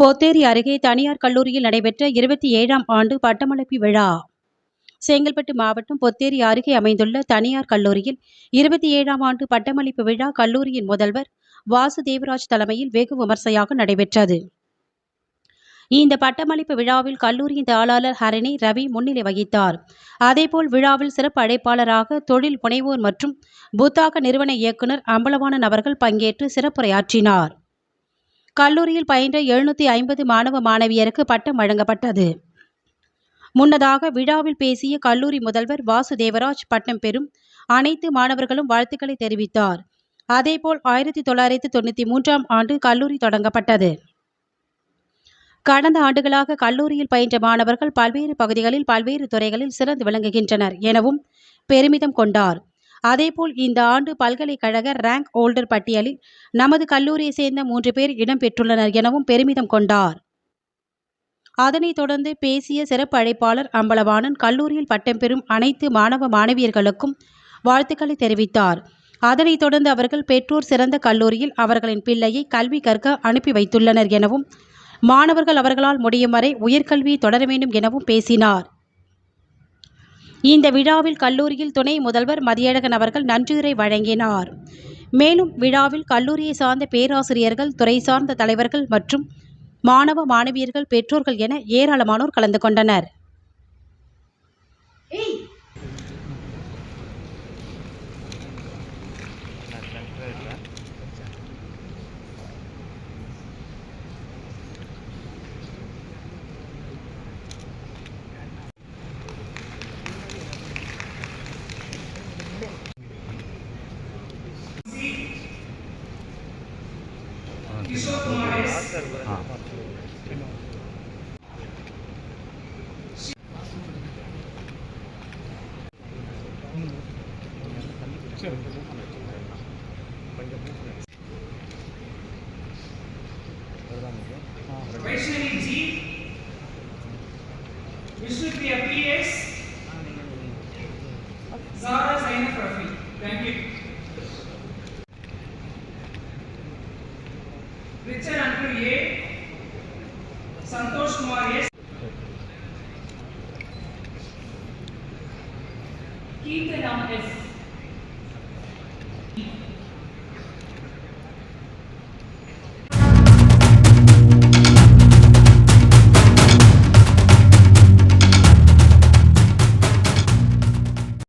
போத்தேரி அருகே தனியார் கல்லூரியில் நடைபெற்ற இருபத்தி ஏழாம் ஆண்டு பட்டமளிப்பு விழா. செங்கல்பட்டு மாவட்டம் பொத்தேரி அருகே அமைந்துள்ள தனியார் கல்லூரியில் இருபத்தி ஏழாம் ஆண்டு பட்டமளிப்பு விழா கல்லூரியின் முதல்வர் வாசு தேவராஜ் தலைமையில் வெகு விமர்சையாக நடைபெற்றது. இந்த பட்டமளிப்பு விழாவில் கல்லூரியின் தாளாளர் ஹரணி ரவி முன்னிலை வகித்தார். அதேபோல் விழாவில் சிறப்பு அழைப்பாளராக தொழில் முனைவோர் மற்றும் புத்தாக்க நிறுவன இயக்குனர் அம்பலவான நபர்கள் பங்கேற்று சிறப்புரையாற்றினார். கல்லூரியில் பயின்ற எழுநூற்றி ஐம்பது மாணவ மாணவியருக்கு பட்டம் வழங்கப்பட்டது. முன்னதாக விழாவில் பேசிய கல்லூரி முதல்வர் வாசுதேவராஜ் பட்டம் பெறும் அனைத்து மாணவர்களும் வாழ்த்துக்களை தெரிவித்தார். அதேபோல் ஆயிரத்தி தொள்ளாயிரத்தி தொண்ணூற்றி மூன்றாம் ஆண்டு கல்லூரி தொடங்கப்பட்டது. கடந்த ஆண்டுகளாக கல்லூரியில் பயின்ற மாணவர்கள் பல்வேறு பகுதிகளில் பல்வேறு துறைகளில் சிறந்து விளங்குகின்றனர் எனவும் பெருமிதம் கொண்டார். அதேபோல் இந்த ஆண்டு பல்கலைக்கழக ரேங்க் ஹோல்டர் பட்டியலில் நமது கல்லூரியை சேர்ந்த மூன்று பேர் இடம்பெற்றுள்ளனர் எனவும் பெருமிதம் கொண்டார். அதனைத் தொடர்ந்து பேசிய சிறப்பு அழைப்பாளர் அம்பலவாணன் கல்லூரியில் பட்டம் பெறும் அனைத்து மாணவ மாணவியர்களுக்கும் வாழ்த்துக்களை தெரிவித்தார். அதனைத் தொடர்ந்து அவர்கள் பெற்றோர் சிறந்த கல்லூரியில் அவர்களின் பிள்ளையை கல்வி கற்க அனுப்பி வைத்துள்ளனர் எனவும் மாணவர்கள் அவர்களால் முடியும் வரை உயர்கல்வியை தொடர வேண்டும் எனவும் பேசினார். இந்த விழாவில் கல்லூரியில் துணை முதல்வர் மதியழகன் அவர்கள் நன்றியுரை வழங்கினார். மேலும் விழாவில் கல்லூரியை சார்ந்த பேராசிரியர்கள் துறை சார்ந்த தலைவர்கள் மற்றும் மாணவ மாணவியர்கள் பெற்றோர்கள் என ஏராளமானோர் கலந்து கொண்டனர். Vaishnavi Ji, Vishnupriya P.S. Zara Zainab Rafi. Thank you. రిచర్ అంటూ A Santosh Kumar A Keerthana S